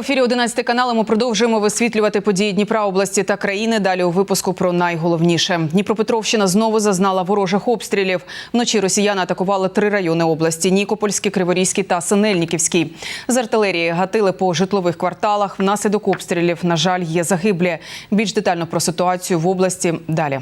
ефірі 11 каналу. Ми продовжуємо висвітлювати події Дніпра, області та країни. Далі у випуску про найголовніше. Дніпропетровщина знову зазнала ворожих обстрілів. Вночі росіяни атакували три райони області: Нікопольський, Криворізький та Синельниківський. З артилерії гатили по житлових кварталах. Внаслідок обстрілів, на жаль, є загиблі. Більш детально про ситуацію в області далі.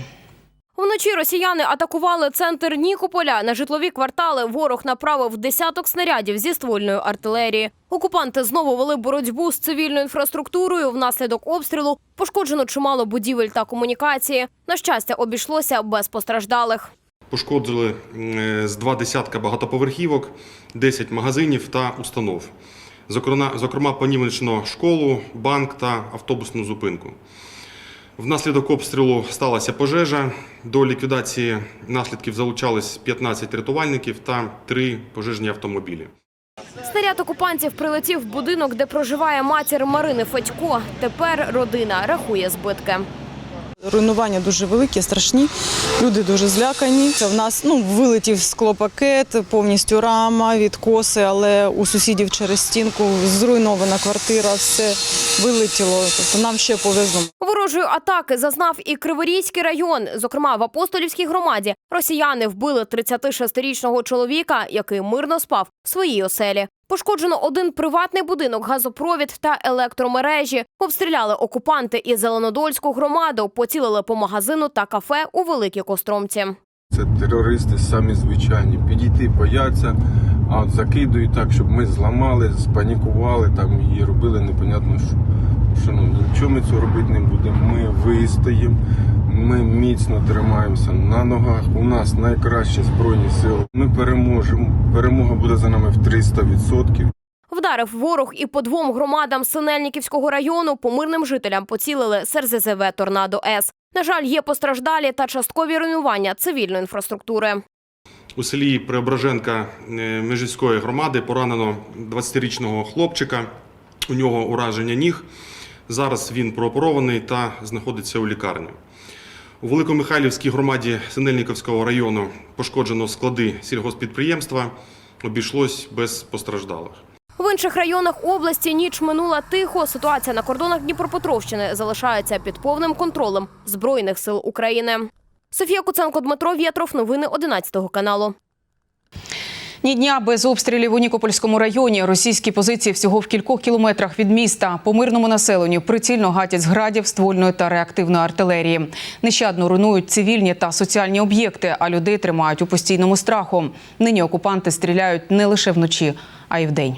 Вночі росіяни атакували центр Нікополя. На житлові квартали ворог направив десяток снарядів зі ствольної артилерії. Окупанти знову вели боротьбу з цивільною інфраструктурою. Внаслідок обстрілу пошкоджено чимало будівель та комунікації. На щастя, обійшлося без постраждалих. Пошкодили е, з два десятка багатоповерхівок, 10 магазинів та установ. Зокрема, зокрема понівечено школу, банк та автобусну зупинку. Внаслідок обстрілу сталася пожежа. До ліквідації наслідків залучались 15 рятувальників та 3 пожежні автомобілі. Снаряд окупантів прилетів в будинок, де проживає матір Марини Федько. Тепер родина рахує збитки. Руйнування дуже великі, страшні. Люди дуже злякані. В нас ну вилетів склопакет, повністю рама, відкоси, але у сусідів через стінку зруйнована квартира, все вилетіло. Тобто нам ще повезло. Ворожої атаки зазнав і Криворізький район. Зокрема, в Апостолівській громаді росіяни вбили 36-річного чоловіка, який мирно спав в своїй оселі. Пошкоджено один приватний будинок, газопровід та електромережі. Обстріляли окупанти і Зеленодольську громаду, поцілили по магазину та кафе у Великій Костромці. Це терористи самі звичайні. Підійти бояться, а от закидують так, щоб ми зламали, спанікували там і робили непонятно що. Шановні, нічого ми цього робити не будемо. Ми вистоїмо, ми міцно тримаємося на ногах. У нас найкращі збройні сили. Ми переможемо. Перемога буде за нами в 300%. Вдарив ворог і по двом громадам Синельниківського району по мирним жителям поцілили з РЗЗВ «Торнадо С». На жаль, є постраждалі та часткові руйнування цивільної інфраструктури. У селі Преображенка е, Межівської громади поранено 20-річного хлопчика. У нього ураження ніг. Зараз він прооперований та знаходиться у лікарні. У Великомихайлівській громаді Синельниковського району пошкоджено склади сільгоспідприємства. Обійшлось без постраждалих. В інших районах області ніч минула тихо. Ситуація на кордонах Дніпропетровщини залишається під повним контролем Збройних сил України. Софія Куценко, Дмитро Вєтров. Новини 11 каналу. Ні дня без обстрілів у Нікопольському районі. Російські позиції всього в кількох кілометрах від міста. По мирному населенню прицільно гатять з градів, ствольної та реактивної артилерії. Нещадно руйнують цивільні та соціальні об'єкти, а людей тримають у постійному страху. Нині окупанти стріляють не лише вночі, а й вдень.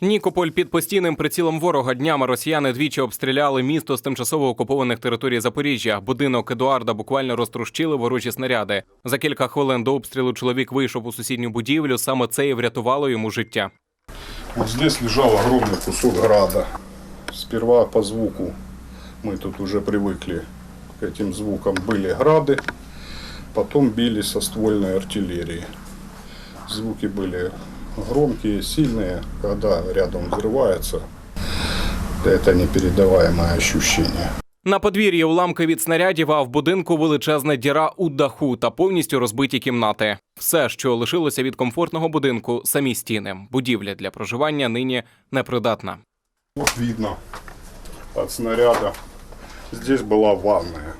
Нікополь під постійним прицілом ворога днями росіяни двічі обстріляли місто з тимчасово окупованих територій Запоріжжя. Будинок Едуарда буквально розтрощили ворожі снаряди. За кілька хвилин до обстрілу чоловік вийшов у сусідню будівлю. Саме це і врятувало йому життя. Вот здесь лежал огромный кусок града. Сперва по звуку мы тут уже привыкли к этим звукам. Были грады, потом били со ствольной артиллерии. Звуки были громкие, сильные. Когда рядом взрывается, это непередаваемое ощущение. На подвір'ї уламки від снарядів, а в будинку величезна діра у даху та повністю розбиті кімнати. Все, що лишилося від комфортного будинку, самі стіни. Будівля для проживання нині непридатна. Вот видно от снаряда. Здесь была ванная.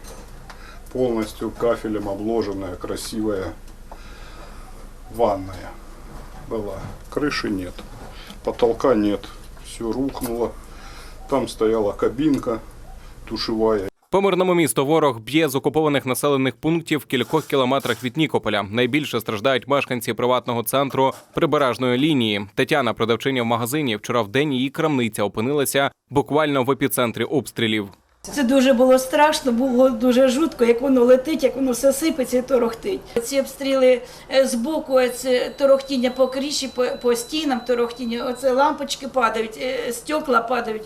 Полностью кафелем обложенная, красивая ванная была. Крыши нет, потолка нет. Все рухнуло. Там стояла кабинка душевая. По мирному місту ворог б'є з окупованих населених пунктів в кількох кілометрах від Нікополя. Найбільше страждають мешканці приватного центру прибережної лінії. Тетяна, продавчиня в магазині, вчора в день її крамниця опинилася буквально в епіцентрі обстрілів. Це дуже було страшно, було дуже жутко, як воно летить, як воно все сипеться і торохтить. Ці обстріли е, з боку, це торохтіння по кріші, по, по стінам, торохтіння, оце лампочки падають, е, стекла падають.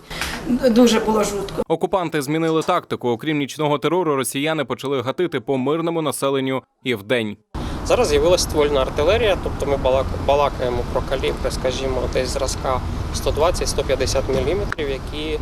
Дуже було жутко. Окупанти змінили тактику. Окрім нічного терору, росіяни почали гатити по мирному населенню і вдень. Зараз з'явилася ствольна артилерія, тобто ми балак- балакаємо про калібри, скажімо, десь зразка 120-150 мм, які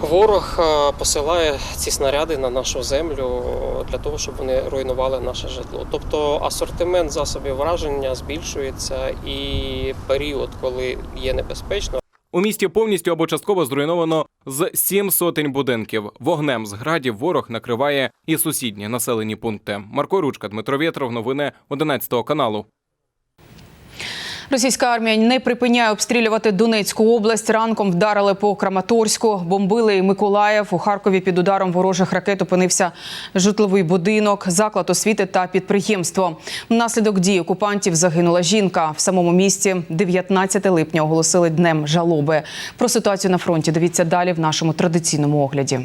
ворог е, посилає ці снаряди на нашу землю для того, щоб вони руйнували наше житло. Тобто асортимент засобів враження збільшується і період, коли є небезпечно, У місті повністю або частково зруйновано з сім сотень будинків. Вогнем з градів ворог накриває і сусідні населені пункти. Марко Ручка, Дмитро Вєтров, новини 11 каналу. Російська армія не припиняє обстрілювати Донецьку область. Ранком вдарили по Краматорську, бомбили Миколаїв. У Харкові під ударом ворожих ракет опинився житловий будинок, заклад освіти та підприємство. Внаслідок дій окупантів загинула жінка. В самому місті 19 липня оголосили днем жалоби. Про ситуацію на фронті дивіться далі в нашому традиційному огляді.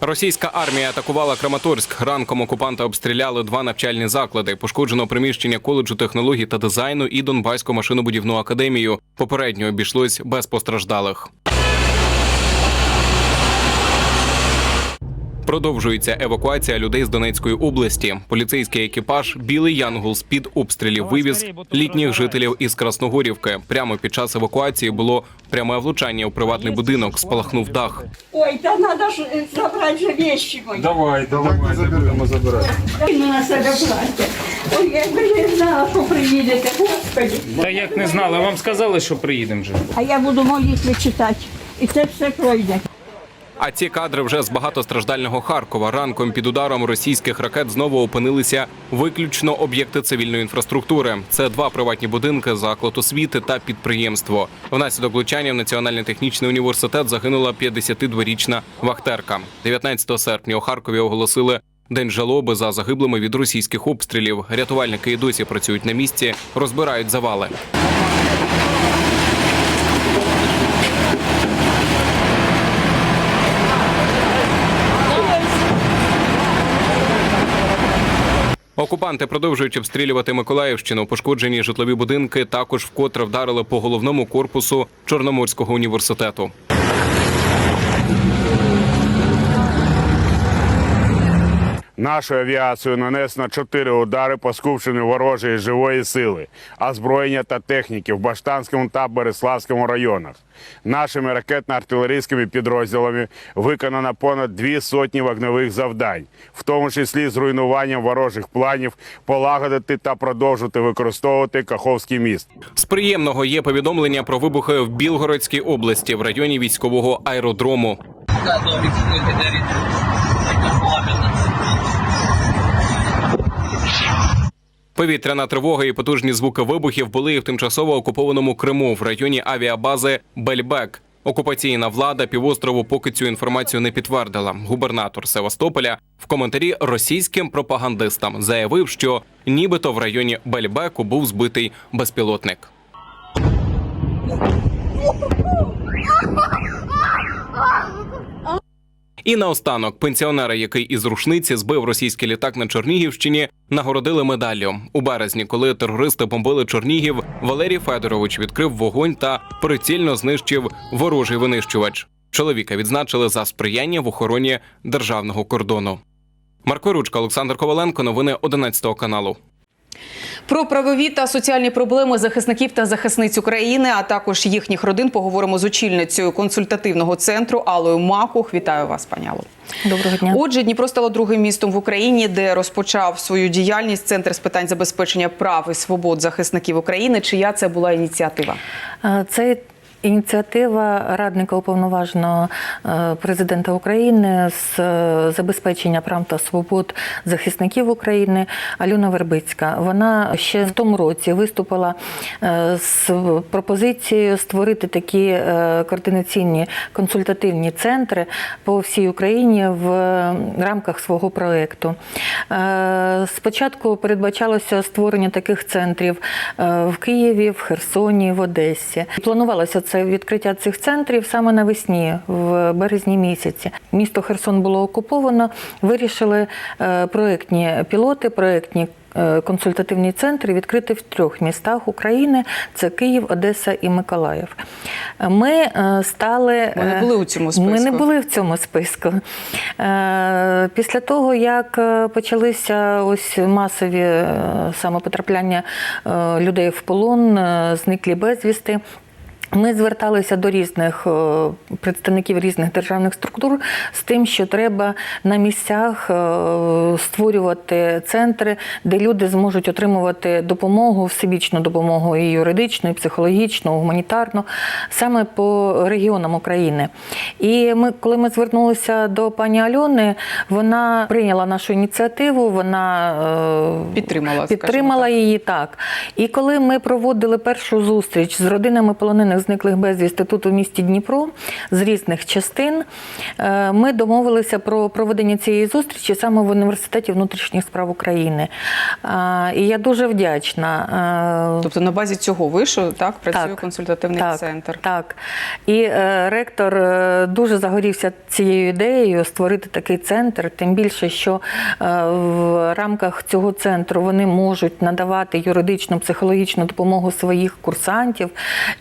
Російська армія атакувала Краматорськ. Ранком окупанти обстріляли два навчальні заклади. Пошкоджено приміщення коледжу технологій та дизайну і Донбаську машинобудівну академію. Попередньо обійшлось без постраждалих. Продовжується евакуація людей з Донецької області. Поліцейський екіпаж Білий Янгол з під обстрілів вивіз літніх жителів із Красногорівки. Прямо під час евакуації було пряме влучання у приватний будинок. Спалахнув дах. Ой, да надо ж э, забрать же вещи мои. Давай, давай, будемо забирати. На себе плаття. Ой, я би не знала, що приїдете, господи. Та як не знали, вам сказали, що приїдемо вже. А я буду молитви читати. І це все пройде. А ці кадри вже з багатостраждального Харкова. Ранком під ударом російських ракет знову опинилися виключно об'єкти цивільної інфраструктури. Це два приватні будинки, заклад освіти та підприємство. Внаслідок влучання в Національний технічний університет загинула 52-річна вахтерка. 19 серпня у Харкові оголосили. День жалоби за загиблими від російських обстрілів. Рятувальники і досі працюють на місці, розбирають завали. Окупанти продовжують обстрілювати Миколаївщину. Пошкоджені житлові будинки також вкотре вдарили по головному корпусу Чорноморського університету. Нашою авіацією нанесено чотири удари по скупченню ворожої живої сили, озброєння та техніки в Баштанському та Береславському районах. Нашими ракетно-артилерійськими підрозділами виконано понад дві сотні вогневих завдань, в тому числі з ворожих планів полагодити та продовжити використовувати Каховський міст. З приємного є повідомлення про вибухи в Білгородській області в районі військового аеродрому. Повітряна тривога і потужні звуки вибухів були і в тимчасово окупованому Криму в районі авіабази Бельбек. Окупаційна влада півострову поки цю інформацію не підтвердила. Губернатор Севастополя в коментарі російським пропагандистам заявив, що нібито в районі Бельбеку був збитий безпілотник. І наостанок пенсіонера, який із рушниці збив російський літак на Чернігівщині, нагородили медаллю у березні, коли терористи бомбили Чернігів. Валерій Федорович відкрив вогонь та прицільно знищив ворожий винищувач. Чоловіка відзначили за сприяння в охороні державного кордону. Марко Ручка, Олександр Коваленко, новини 11 каналу. Про правові та соціальні проблеми захисників та захисниць України, а також їхніх родин, поговоримо з очільницею консультативного центру Алою Макух. Вітаю вас, пані Алло. Доброго дня. Отже, Дніпро стало другим містом в Україні, де розпочав свою діяльність центр з питань забезпечення прав і свобод захисників України. Чия це була ініціатива? Е, Це ініціатива радника уповноваженого е, президента України з е, забезпечення прав та свобод захисників України Альона Вербицька. Вона ще в тому році виступила е, з пропозицією створити такі координаційні консультативні центри по всій Україні в рамках свого проєкту. Спочатку передбачалося створення таких центрів в Києві, в Херсоні, в Одесі. Планувалося це відкриття цих центрів саме навесні, в березні місяці. Місто Херсон було окуповано. Вирішили е, проєктні пілоти, проєктні е, консультативні центри відкрити в трьох містах України: це Київ, Одеса і Миколаїв. Ми е, стали Ми не були у цьому списку. Ми не були в цьому списку. Після того, як почалися ось масові саме потрапляння е, людей в полон, зниклі безвісти. Ми зверталися до різних е, представників різних державних структур з тим, що треба на місцях е, створювати центри, де люди зможуть отримувати допомогу, всебічну допомогу і юридичну, і психологічну, гуманітарну, саме по регіонам України. І ми, коли ми звернулися до пані Альони, вона прийняла нашу ініціативу, вона е, Підтримала, підтримала її так. І коли ми проводили першу зустріч з родинами полонених зниклих безвісти тут у місті Дніпро з різних частин, е, ми домовилися про проведення цієї зустрічі саме в університеті внутрішніх справ України. І я дуже вдячна. е, Тобто на базі цього вишу так працює Так, консультативний так, центр. Так. І е, ректор е, дуже загорівся цією ідеєю створити такий центр, тим більше, що е, в рамках цього центру вони можуть надавати юридичну, психологічну допомогу своїх курсантів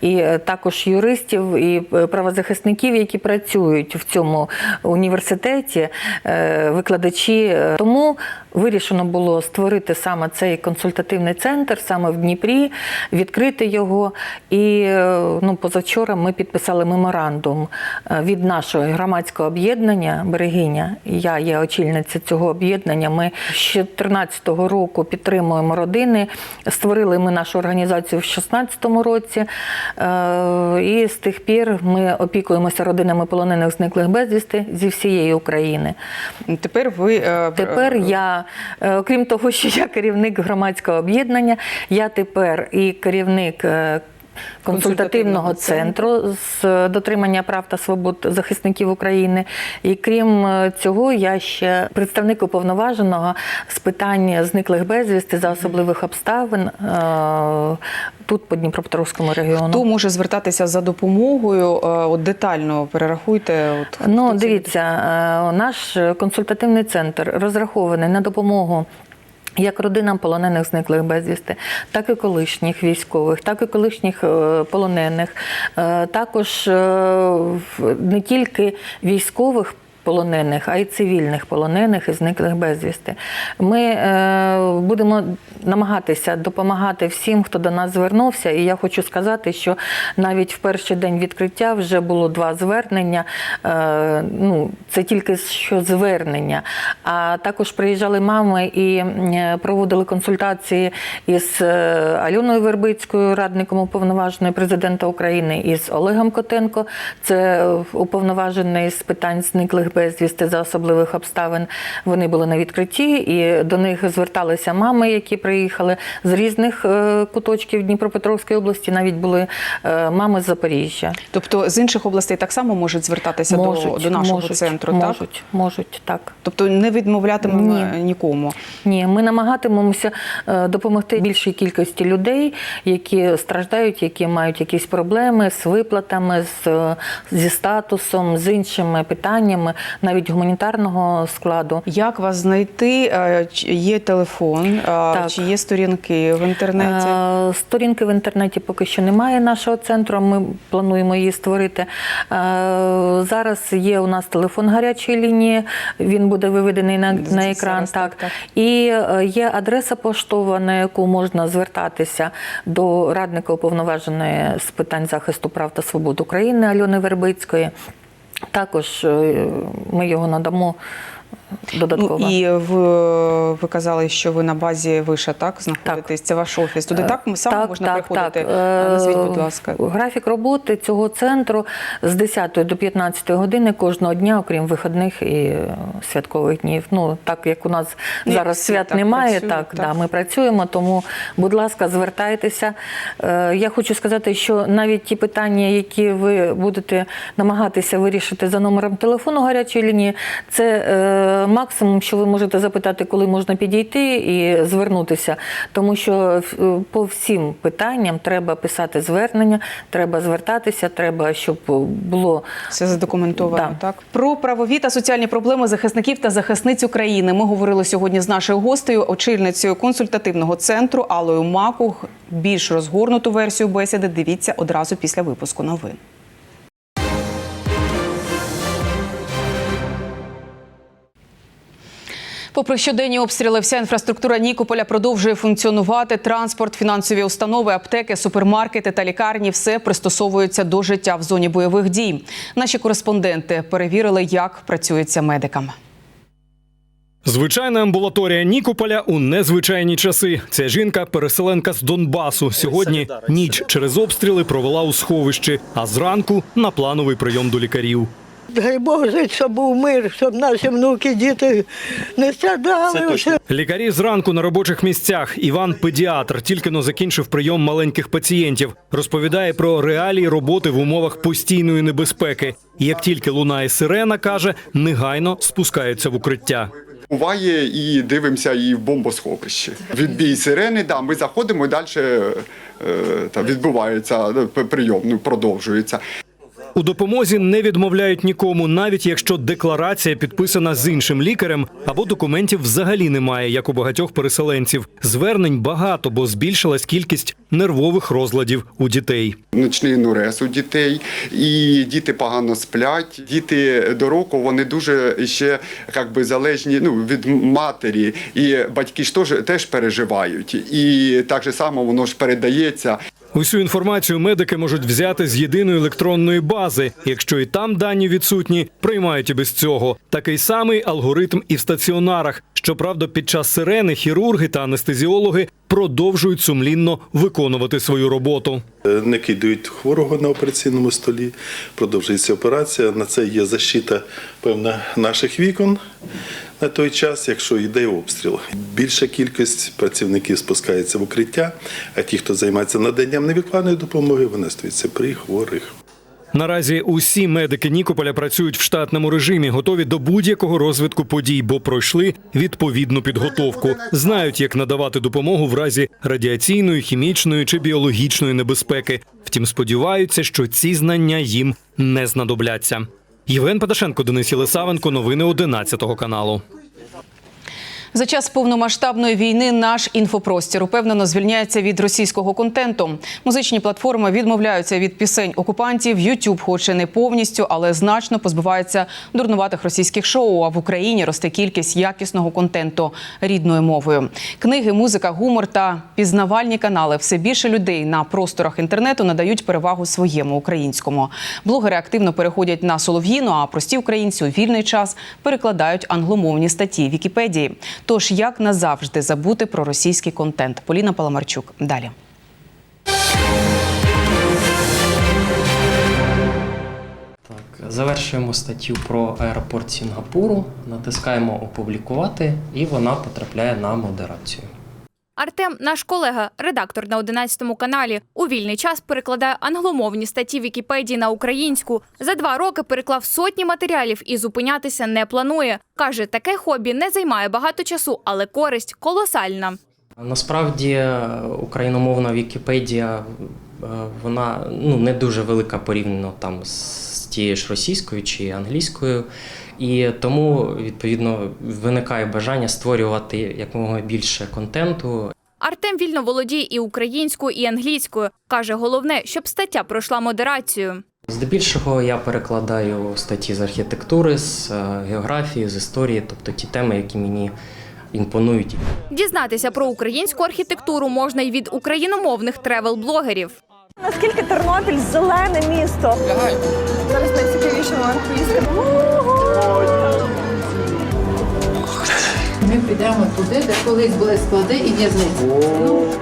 і е, також юристів і е, правозахисників, які працюють в цьому університеті, е, викладачі. Е, Тому вирішено було створити саме цей консультативний центр саме в Дніпрі, відкрити його. І е, ну, позавчора ми підписали меморандум е, від нашого громадського об'єднання Берегиня. Я є очільниця цього об'єднання. Ми з 2014 року підтримуємо родини. Створили ми нашу організацію в 2016 році. Е, І з тих пір ми опікуємося родинами полонених зниклих безвісти зі всієї України. Тепер ви Тепер я, окрім того, що я керівник громадського об'єднання, я тепер і керівник. Консультативного центру з дотримання прав та свобод захисників України. І крім е, цього, я ще представник уповноваженого з питань зниклих безвісти за особливих обставин е, тут по Дніпропетровському регіону. хто може звертатися за допомогою? Е, От детально перерахуйте. От, Ну, дивіться, наш консультативний центр розрахований на допомогу. Як родинам полонених зниклих безвісти, так і колишніх військових, так і колишніх е, полонених, Е, також е, не тільки військових полонених, а й цивільних полонених і зниклих безвісти. Ми е, будемо намагатися допомагати всім, хто до нас звернувся. І я хочу сказати, що навіть в перший день відкриття вже було два звернення. Е, ну, це тільки що звернення. А також приїжджали мами і е, проводили консультації із Альоною Вербицькою, радником уповноваженої президента України, і з Олегом Котенко, це уповноважений з питань зниклих безвісти за особливих обставин. Вони були на відкритті, і до них зверталися мами, які приїхали з різних е, куточків Дніпропетровської області. Навіть були е, мами з Запоріжжя. Тобто з інших областей так само можуть звертатися до, до нашого можуть, центру, можуть, так? можуть, так. Тобто не відмовлятимемо Ні. нікому. Ні, ми намагатимемося е, допомогти більшій кількості людей, які страждають, які мають якісь проблеми з виплатами, з, зі статусом, з іншими питаннями, навіть гуманітарного складу. Як вас знайти? Е, чи Є телефон, е, Так. чи є сторінки в інтернеті? Е, Сторінки в інтернеті поки що немає нашого центру. Ми плануємо її створити. Зараз є у нас телефон гарячої лінії. Він буде виведений на, на екран. Зараз, так, так. І є адреса поштова, на яку можна звертатися до радника уповноваженої з питань захисту прав та свобод України Альони Вербицької. Також е, ми його надамо додатково. Ну і в, ви казали, що ви на базі виша, так? Знаходитесь? Це ваш офіс. Туди так само так, можна так, приходити? Так. Назвіть, будь Е, ласка. Графік роботи цього центру з 10 до 15 години кожного дня, окрім вихідних і е, святкових днів. Ну, так як у нас Ну, зараз свят так немає, працюють, так, так. Да, ми працюємо, тому, будь ласка, звертайтеся. Е, Я хочу сказати, що навіть ті питання, які ви будете намагатися вирішити за номером телефону гарячої лінії, це е, максимум, що ви можете запитати, коли можна підійти і звернутися. Тому що е, по всім питанням треба писати звернення, треба звертатися, треба, щоб було Все задокументовано, Да. так? Про правові та соціальні проблеми захисників та захисниць України ми говорили сьогодні з нашою гостею, очільницею консультативного центру Алою Макух. Більш розгорнуту версію бесіди дивіться одразу після випуску новин. Попри щоденні обстріли, вся інфраструктура Нікополя продовжує функціонувати. Транспорт, фінансові установи, аптеки, супермаркети та лікарні все пристосовуються до життя в зоні бойових дій. Наші кореспонденти перевірили, як працюється медикам. Звичайна амбулаторія Нікополя у незвичайні часи. Ця жінка переселенка з Донбасу. Сьогодні ніч через обстріли провела у сховищі, а зранку на плановий прийом до лікарів. Дай Боже, щоб був мир, щоб наші внуки, діти не страдали. Лікарі зранку на робочих місцях. Іван педіатр тільки но закінчив прийом маленьких пацієнтів. Розповідає про реалії роботи в умовах постійної небезпеки. І як тільки лунає сирена, каже, негайно спускається в укриття. Буває і дивимося і в бомбосховищі. Відбій сирени, да, ми заходимо і далі е, та, відбувається е, прийом, ну, продовжується. У допомозі не відмовляють нікому, навіть якщо декларація підписана з іншим лікарем або документів взагалі немає, як у багатьох переселенців. Звернень багато, бо збільшилась кількість нервових розладів у дітей. Ночний нурез у дітей, і діти погано сплять. Діти до року вони дуже ще як би, залежні ну, від матері, і батьки ж теж, теж переживають. І так же само воно ж передається. Усю інформацію медики можуть взяти з єдиної електронної бази. Якщо і там дані відсутні, приймають і без цього. Такий самий алгоритм і в стаціонарах. Щоправда, під час сирени хірурги та анестезіологи продовжують сумлінно виконувати свою роботу. Не кидають хворого на операційному столі, продовжується операція. На це є защита певна наших вікон на той час, якщо йде обстріл. Більша кількість працівників спускається в укриття, а ті, хто займається наданням невідкладної допомоги, вони стаються при хворих. Наразі усі медики Нікополя працюють в штатному режимі, готові до будь-якого розвитку подій, бо пройшли відповідну підготовку. Знають, як надавати допомогу в разі радіаційної, хімічної чи біологічної небезпеки. Втім, сподіваються, що ці знання їм не знадобляться. Євген Паташенко, Денис Єлисавенко, новини 11 каналу. За час повномасштабної війни наш інфопростір упевнено звільняється від російського контенту. Музичні платформи відмовляються від пісень окупантів. Ютуб, хоч і не повністю, але значно позбувається дурнуватих російських шоу. А в Україні росте кількість якісного контенту рідною мовою. Книги, музика, гумор та пізнавальні канали. Все більше людей на просторах інтернету надають перевагу своєму українському. Блогери активно переходять на солов'їну, а прості українці у вільний час перекладають англомовні статті Вікіпедії. Тож як назавжди забути про російський контент? Поліна Паламарчук далі. Так, завершуємо статтю про аеропорт Сінгапуру, натискаємо опублікувати, і вона потрапляє на модерацію. Артем, наш колега, редактор на 11 каналі, у вільний час перекладає англомовні статті Вікіпедії на українську. За два роки переклав сотні матеріалів і зупинятися не планує. Каже, таке хобі не займає багато часу, але користь колосальна. Насправді е, україномовна Вікіпедія е, вона ну, не дуже велика порівняно там з тією ж російською чи англійською. І тому, відповідно, виникає бажання створювати якомога більше контенту. Артем вільно володіє і українською, і англійською. Каже, головне, щоб стаття пройшла модерацію. Здебільшого я перекладаю статті з архітектури, з е, географії, з історії, тобто ті теми, які мені імпонують. Дізнатися про українську архітектуру можна й від україномовних тревел-блогерів. Наскільки Тернопіль зелене місто? Зараз найцікавіше поїздки. Ми підемо туди, де колись були склади і в'язниці.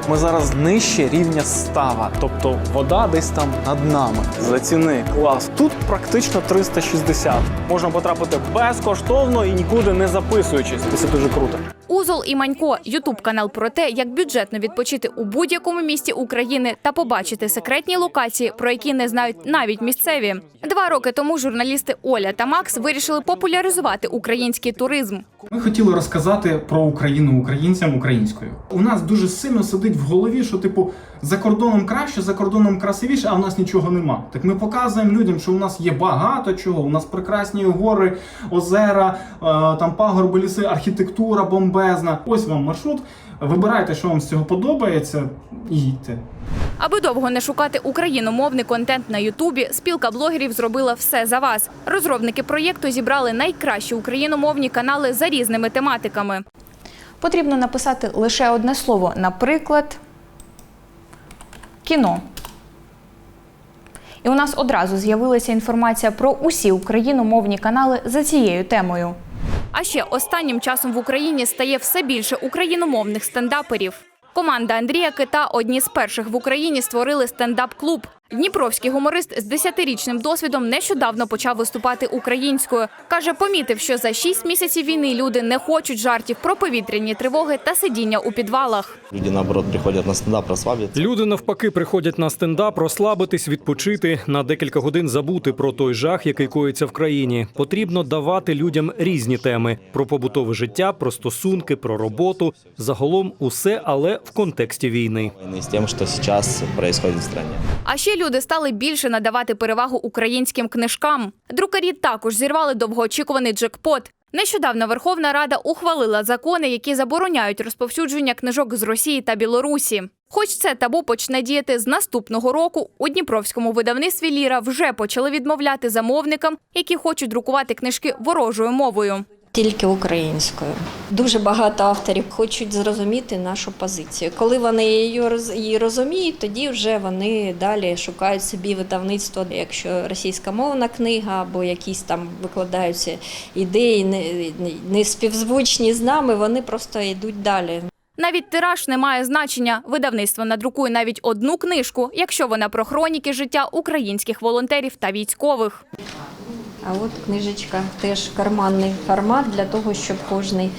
Ми зараз нижче рівня става, тобто вода десь там над нами. Заціни клас. Тут практично 360. Можна потрапити безкоштовно і нікуди не записуючись. Це дуже круто. Узол і Манько Ютуб канал про те, як бюджетно відпочити у будь-якому місті України та побачити секретні локації, про які не знають навіть місцеві. Два роки тому журналісти Оля та Макс вирішили популяризувати український туризм. Ми хотіли розказати про Україну українцям українською. У нас дуже сильно сидить в голові, що типу за кордоном краще, за кордоном красивіше, а в нас нічого нема. Так ми показуємо людям, що у нас є багато чого. У нас прекрасні гори, озера, е, там пагорби, ліси, архітектура бомбезна. Ось вам маршрут. Вибирайте, що вам з цього подобається, і їдьте. Аби довго не шукати україномовний контент на Ютубі, спілка блогерів зробила все за вас. Розробники проєкту зібрали найкращі україномовні канали за різними тематиками. потрібно написати лише одне слово, наприклад, кіно. І у нас одразу з'явилася інформація про усі україномовні канали за цією темою. А ще останнім часом в Україні стає все більше україномовних стендаперів. Команда Андрія Кита одні з перших в Україні створили стендап-клуб. Дніпровський гуморист з 10-річним досвідом нещодавно почав виступати українською. Каже, помітив, що за 6 місяців війни люди не хочуть жартів про повітряні тривоги та сидіння у підвалах. Люди, наоборот, приходят на стендап расслабиться. Люди навпаки приходять на стендап, розслабитись, відпочити, на декілька годин забути про той жах, який коїться в країні. Потрібно давати людям різні теми про побутове життя, про стосунки, про роботу. Загалом усе, але в контексті війни. Войны С тем, что сейчас происходит в стране. А ще люди стали більше надавати перевагу українським книжкам. Друкарі також зірвали довгоочікуваний джекпот. Нещодавно Верховна Рада ухвалила закони, які забороняють розповсюдження книжок з Росії та Білорусі. Хоч це табу почне діяти з наступного року, у Дніпровському видавництві Ліра вже почали відмовляти замовникам, які хочуть друкувати книжки ворожою мовою. Тільки українською. Дуже багато авторів хочуть зрозуміти нашу позицію. Коли вони її роз- розуміють, тоді вже вони далі шукають собі видавництво. Якщо російськомовна книга або якісь там викладаються ідеї не співзвучні з нами, вони просто йдуть далі. Навіть тираж не має значення. Видавництво надрукує навіть одну книжку, якщо вона про хроніки життя українських волонтерів та військових. А от книжечка теж карманний формат для того, щоб кожний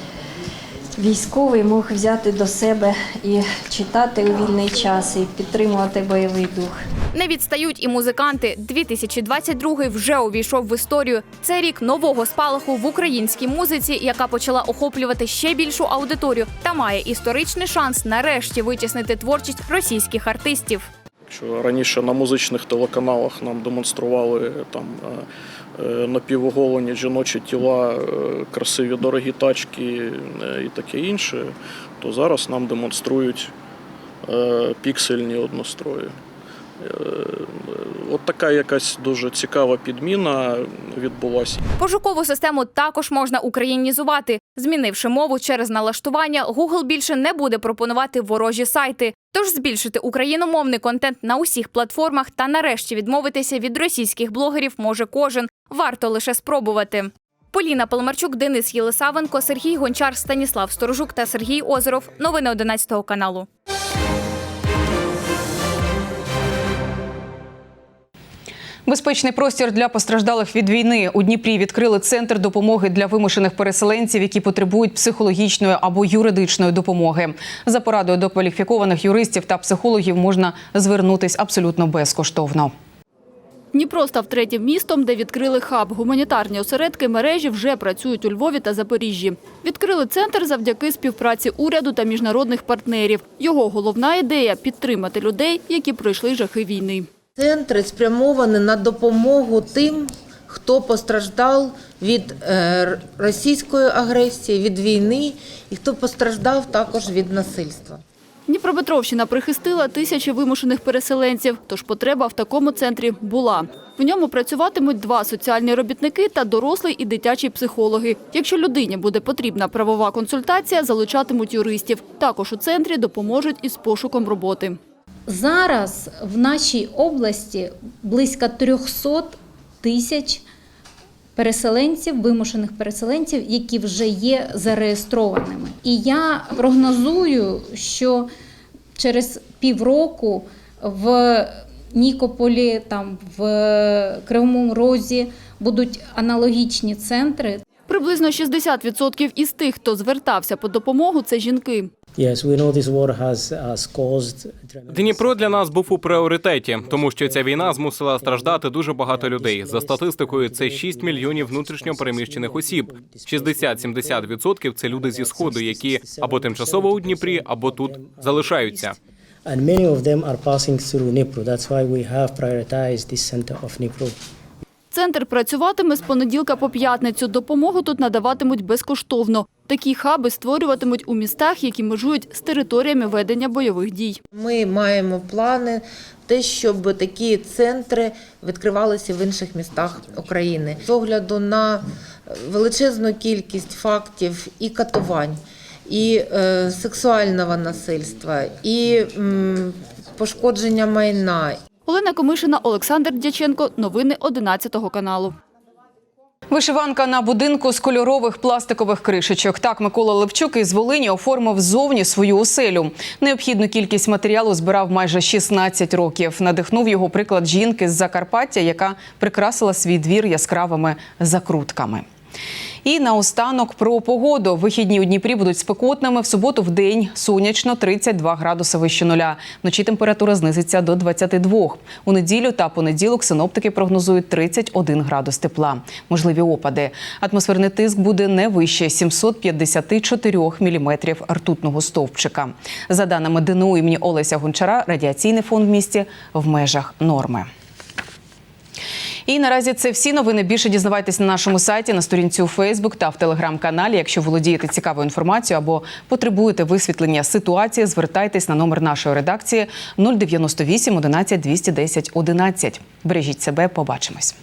військовий мог взяти до себе і читати у вільний час, і підтримувати бойовий дух. Не відстають і музиканти. 2022 вже увійшов в історію. Це рік нового спалаху в українській музиці, яка почала охоплювати ще більшу аудиторію та має історичний шанс нарешті витіснити творчість російських артистів. Що раніше на музичних телеканалах нам демонстрували там е, е, напівоголені жіночі тіла, е, красиві дорогі тачки і таке інше, то зараз нам демонструють піксельні однострої. От така якась дуже цікава підміна відбулася. Пошукову систему також можна українізувати. Змінивши мову через налаштування, Google більше не буде пропонувати ворожі сайти. Тож збільшити україномовний контент на усіх платформах та нарешті відмовитися від російських блогерів може кожен. Варто лише спробувати. Поліна Паламарчук, Денис Єлисавенко, Сергій Гончар, Станіслав Сторожук та Сергій Озеров. Новини 11 каналу. Безпечний простір для постраждалих від війни у Дніпрі відкрили центр допомоги для вимушених переселенців, які потребують психологічної або юридичної допомоги. За порадою до кваліфікованих юристів та психологів можна звернутись абсолютно безкоштовно. Дніпро став третім містом, де відкрили хаб. Гуманітарні осередки мережі вже працюють у Львові та Запоріжжі. Відкрили центр завдяки співпраці уряду та міжнародних партнерів. Його головна ідея підтримати людей, які пройшли жахи війни. Центри спрямовані на допомогу тим, хто постраждав від е, російської агресії, від війни і хто постраждав також від насильства. Дніпропетровщина прихистила тисячі вимушених переселенців, тож потреба в такому центрі була. В ньому працюватимуть два соціальні робітники та дорослий і дитячий психологи. Якщо людині буде потрібна правова консультація, залучатимуть юристів. Також у центрі допоможуть із пошуком роботи. Зараз в нашій області близько 300 тисяч переселенців, вимушених переселенців, які вже є зареєстрованими. І я прогнозую, що через півроку в Нікополі, там в Кривому Розі будуть аналогічні центри. Приблизно 60% із тих, хто звертався по допомогу, це жінки. Дніпро для нас був у пріоритеті, тому що ця війна змусила страждати дуже багато людей. За статистикою, це 6 мільйонів внутрішньо переміщених осіб. 60-70% – це люди зі сходу, які або тимчасово у Дніпрі, або тут залишаються. And many of them are passing through Dnipro. That's why we have prioritized this center of Dnipro. Центр працюватиме з понеділка по п'ятницю. Допомогу тут надаватимуть безкоштовно. Такі хаби створюватимуть у містах, які межують з територіями ведення бойових дій. Ми маємо плани те, щоб такі центри відкривалися в інших містах України з огляду на величезну кількість фактів і катувань, і е, сексуального насильства, і пошкодження майна, Олена Комишина, Олександр Дяченко. Новини 11 каналу. Вишиванка на будинку з кольорових пластикових кришечок. Так Микола Левчук із Волині оформив зовні свою оселю. Необхідну кількість матеріалу збирав майже 16 років. Надихнув його приклад жінки з Закарпаття, яка прикрасила свій двір яскравими закрутками. І наостанок про погоду. Вихідні у Дніпрі будуть спекотними. В суботу в день сонячно 32 градуси вище нуля. Вночі температура знизиться до 22. У неділю та понеділок синоптики прогнозують 31 градус тепла. Можливі опади. Атмосферний тиск буде не вище 754 міліметрів ртутного стовпчика. За даними ДНУ імені Олеся Гончара, радіаційний фон в місті в межах норми. І наразі це всі новини. Більше дізнавайтесь на нашому сайті, на сторінці у Фейсбук та в телеграм-каналі. Якщо володієте цікавою інформацією або потребуєте висвітлення ситуації, звертайтесь на номер нашої редакції 098 11 210 11. Бережіть себе, побачимось.